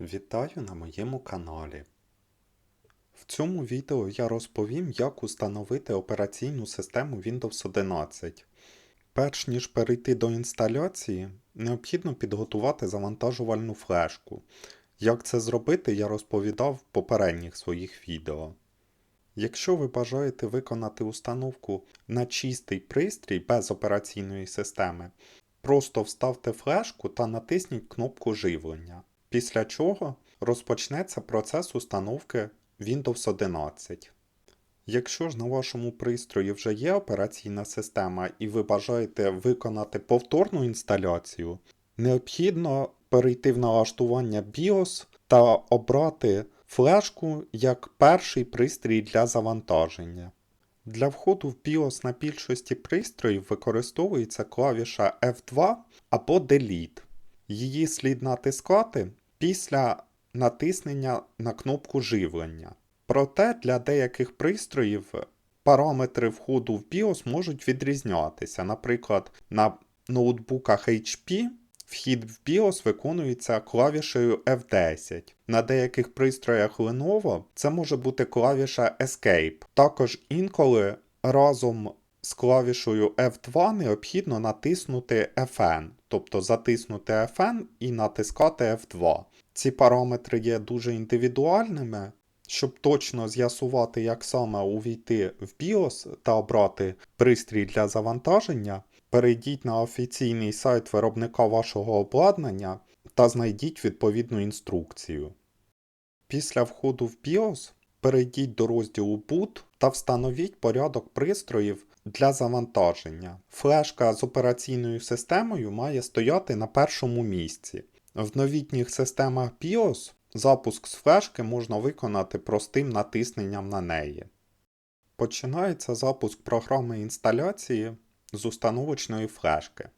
Вітаю на моєму каналі. В цьому відео я розповім, як установити операційну систему Windows 11. Перш ніж перейти до інсталяції, необхідно підготувати завантажувальну флешку. Як це зробити, я розповідав в попередніх своїх відео. Якщо ви бажаєте виконати установку на чистий пристрій без операційної системи, просто вставте флешку та натисніть кнопку живлення. Після чого розпочнеться процес установки Windows 11. Якщо ж на вашому пристрої вже є операційна система і ви бажаєте виконати повторну інсталяцію, необхідно перейти в налаштування BIOS та обрати флешку як перший пристрій для завантаження. Для входу в BIOS на більшості пристроїв використовується клавіша F2 або Delete. Її слід натискати після натиснення на кнопку живлення. Проте для деяких пристроїв параметри входу в BIOS можуть відрізнятися. Наприклад, на ноутбуках HP вхід в BIOS виконується клавішею F10. На деяких пристроях Lenovo це може бути клавіша Escape. Також інколи разом з клавішою F2 необхідно натиснути FN, тобто затиснути FN і натискати F2. Ці параметри є дуже індивідуальними. Щоб точно з'ясувати, як саме увійти в BIOS та обрати пристрій для завантаження, перейдіть на офіційний сайт виробника вашого обладнання та знайдіть відповідну інструкцію. Після входу в BIOS перейдіть до розділу Boot та встановіть порядок пристроїв для завантаження. Флешка з операційною системою має стояти на першому місці. В новітніх системах BIOS запуск з флешки можна виконати простим натисненням на неї. Починається запуск програми інсталяції з установочної флешки.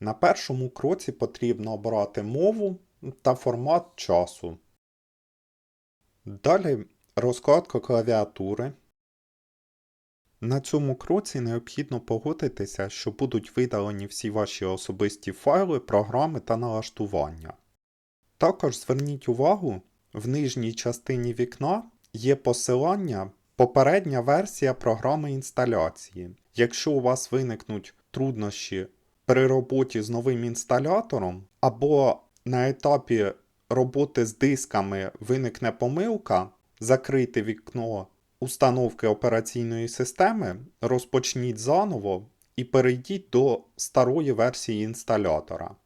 На першому кроці потрібно обрати мову та формат часу. Далі розкладка клавіатури. На цьому кроці необхідно погодитися, що будуть видалені всі ваші особисті файли, програми та налаштування. Також зверніть увагу, в нижній частині вікна є посилання попередня версія програми інсталяції. Якщо у вас виникнуть труднощі при роботі з новим інсталятором, або на етапі роботи з дисками виникне помилка, закрийте вікно установки операційної системи, розпочніть заново і перейдіть до старої версії інсталятора.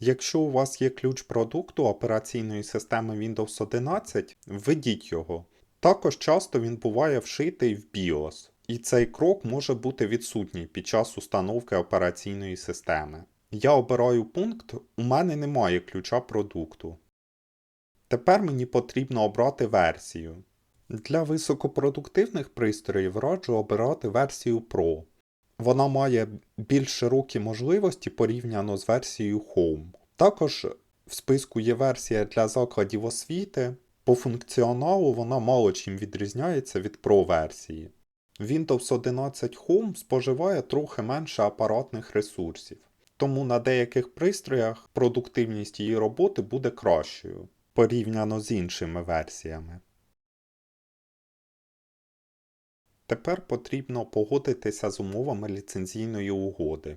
Якщо у вас є ключ продукту операційної системи Windows 11, введіть його. Також часто він буває вшитий в BIOS, і цей крок може бути відсутній під час установки операційної системи. Я обираю пункт У мене немає ключа продукту. Тепер мені потрібно обрати версію. Для високопродуктивних пристроїв раджу обирати версію Pro. Вона має більш широкі можливості порівняно з версією Home. Також в списку є версія для закладів освіти. По функціоналу вона мало чим відрізняється від Pro версії. Windows 11 Home споживає трохи менше апаратних ресурсів, тому на деяких пристроях продуктивність її роботи буде кращою порівняно з іншими версіями. Тепер потрібно погодитися з умовами ліцензійної угоди.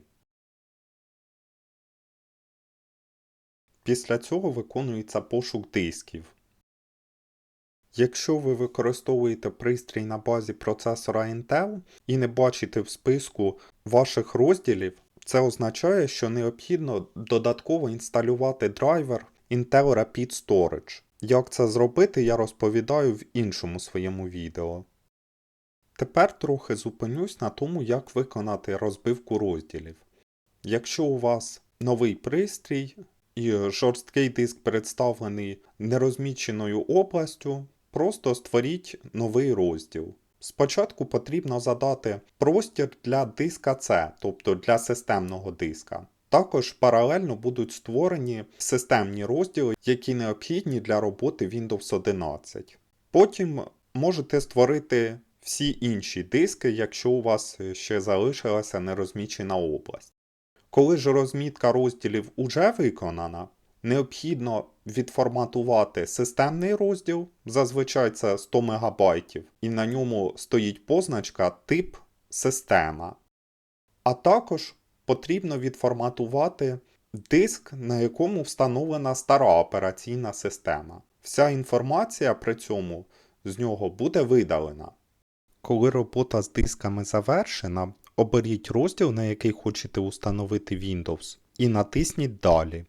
Після цього виконується пошук дисків. Якщо ви використовуєте пристрій на базі процесора Intel і не бачите в списку ваших розділів, це означає, що необхідно додатково інсталювати драйвер Intel Rapid Storage. Як це зробити, я розповідаю в іншому своєму відео. Тепер трохи зупинюсь на тому, як виконати розбивку розділів. Якщо у вас новий пристрій і жорсткий диск представлений нерозміченою областю, просто створіть новий розділ. Спочатку потрібно задати простір для диска C, тобто для системного диска. Також паралельно будуть створені системні розділи, які необхідні для роботи Windows 11. Потім можете створити всі інші диски, якщо у вас ще залишилася нерозмічена область. Коли ж розмітка розділів уже виконана, необхідно відформатувати системний розділ, зазвичай це 100 МБ, і на ньому стоїть позначка тип система. А також потрібно відформатувати диск, на якому встановлена стара операційна система. Вся інформація при цьому з нього буде видалена. Коли робота з дисками завершена, оберіть розділ, на який хочете установити Windows, і натисніть Далі.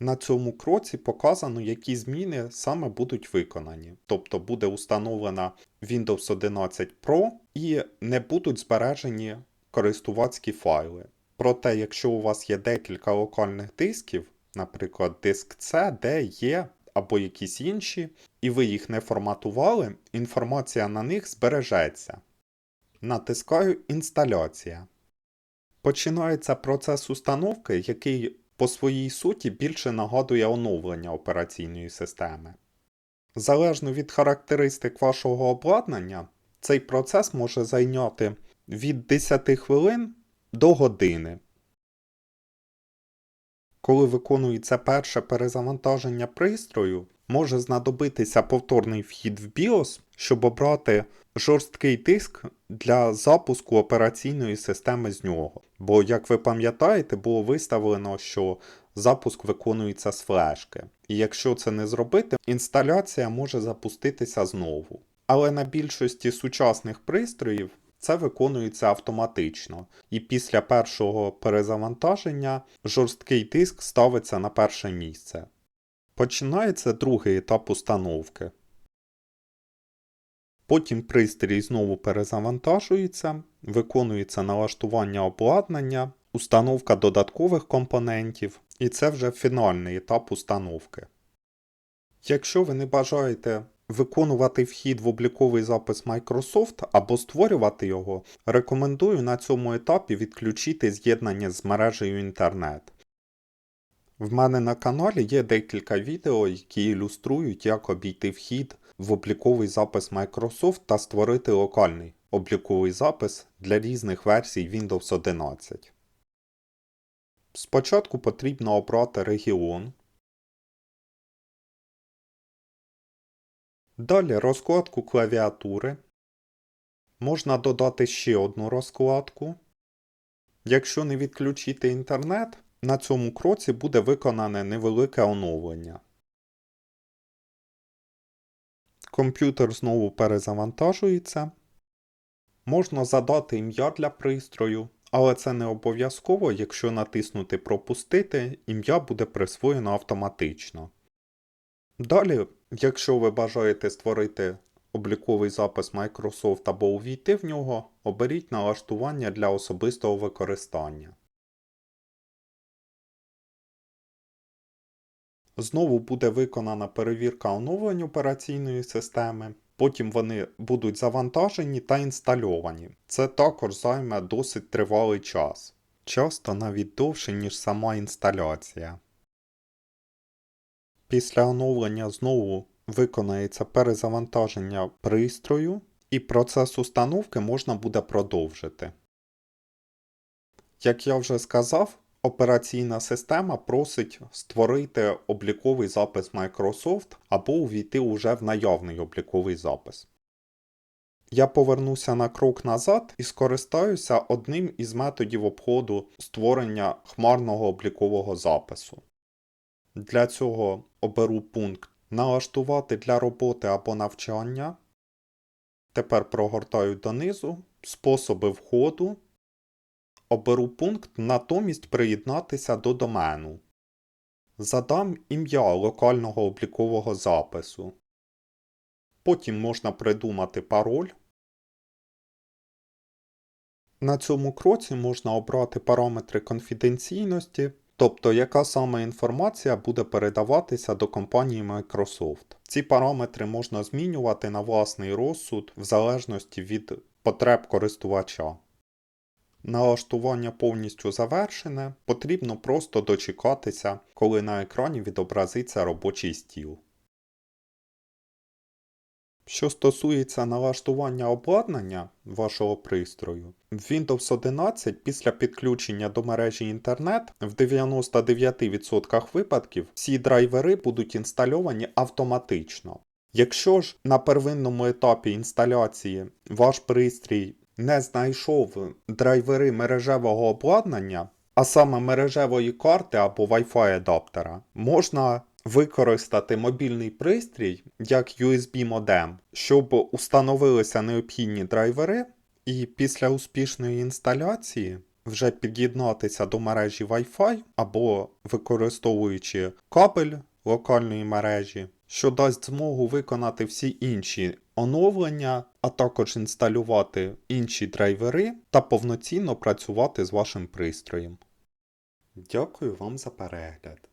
На цьому кроці показано, які зміни саме будуть виконані. Тобто буде установлена Windows 11 Pro і не будуть збережені користувацькі файли. Проте, якщо у вас є декілька локальних дисків, наприклад, диск C, D, E або якісь інші, і ви їх не форматували, інформація на них збережеться. Натискаю Інсталяція. Починається процес установки, який по своїй суті більше нагадує оновлення операційної системи. Залежно від характеристик вашого обладнання, цей процес може зайняти від 10 хвилин до години. Коли виконується перше перезавантаження пристрою, може знадобитися повторний вхід в BIOS, щоб обрати жорсткий диск для запуску операційної системи з нього. Бо, як ви пам'ятаєте, було виставлено, що запуск виконується з флешки. І якщо це не зробити, інсталяція може запуститися знову. Але на більшості сучасних пристроїв це виконується автоматично, і після першого перезавантаження жорсткий диск ставиться на перше місце. Починається другий етап установки. Потім пристрій знову перезавантажується, виконується налаштування обладнання, установка додаткових компонентів, і це вже фінальний етап установки. Якщо ви не бажаєте виконувати вхід в обліковий запис Microsoft або створювати його, рекомендую на цьому етапі відключити з'єднання з мережею інтернет. В мене на каналі є декілька відео, які ілюструють, як обійти вхід в обліковий запис Microsoft та створити локальний обліковий запис для різних версій Windows 11. Спочатку потрібно обрати регіон. Далі розкладку клавіатури. Можна додати ще одну розкладку. Якщо не відключити інтернет, на цьому кроці буде виконане невелике оновлення. Комп'ютер знову перезавантажується. Можна задати ім'я для пристрою, але це не обов'язково, якщо натиснути Пропустити, ім'я буде присвоєно автоматично. Далі, якщо ви бажаєте створити обліковий запис Microsoft або увійти в нього, оберіть налаштування для особистого використання. Знову буде виконана перевірка оновлень операційної системи. Потім вони будуть завантажені та інстальовані. Це також займе досить тривалий час. Часто навіть довше, ніж сама інсталяція. Після оновлення знову виконається перезавантаження пристрою, і процес установки можна буде продовжити. Як я вже сказав, операційна система просить створити обліковий запис Microsoft або увійти уже в наявний обліковий запис. Я повернуся на крок назад і скористаюся одним із методів обходу створення хмарного облікового запису. Для цього оберу пункт Налаштувати для роботи або навчання. Тепер прогортаю донизу, способи входу. Оберу пункт Натомість приєднатися до домену. Задам ім'я локального облікового запису. Потім можна придумати пароль. На цьому кроці можна обрати параметри конфіденційності, тобто яка саме інформація буде передаватися до компанії Microsoft. Ці параметри можна змінювати на власний розсуд в залежності від потреб користувача. Налаштування повністю завершене, потрібно просто дочекатися, коли на екрані відобразиться робочий стіл. Що стосується налаштування обладнання вашого пристрою, в Windows 11 після підключення до мережі інтернет в 99% випадків всі драйвери будуть інстальовані автоматично. Якщо ж на первинному етапі інсталяції ваш пристрій не знайшов драйвери мережевого обладнання, а саме мережевої карти або Wi-Fi адаптера, можна використати мобільний пристрій як USB модем, щоб установилися необхідні драйвери, і після успішної інсталяції вже під'єднатися до мережі Wi-Fi або використовуючи кабель локальної мережі, що дасть змогу виконати всі інші оновлення, а також інсталювати інші драйвери та повноцінно працювати з вашим пристроєм. Дякую вам за перегляд.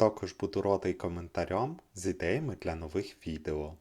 Також буду радий коментарям з ідеями для нових відео.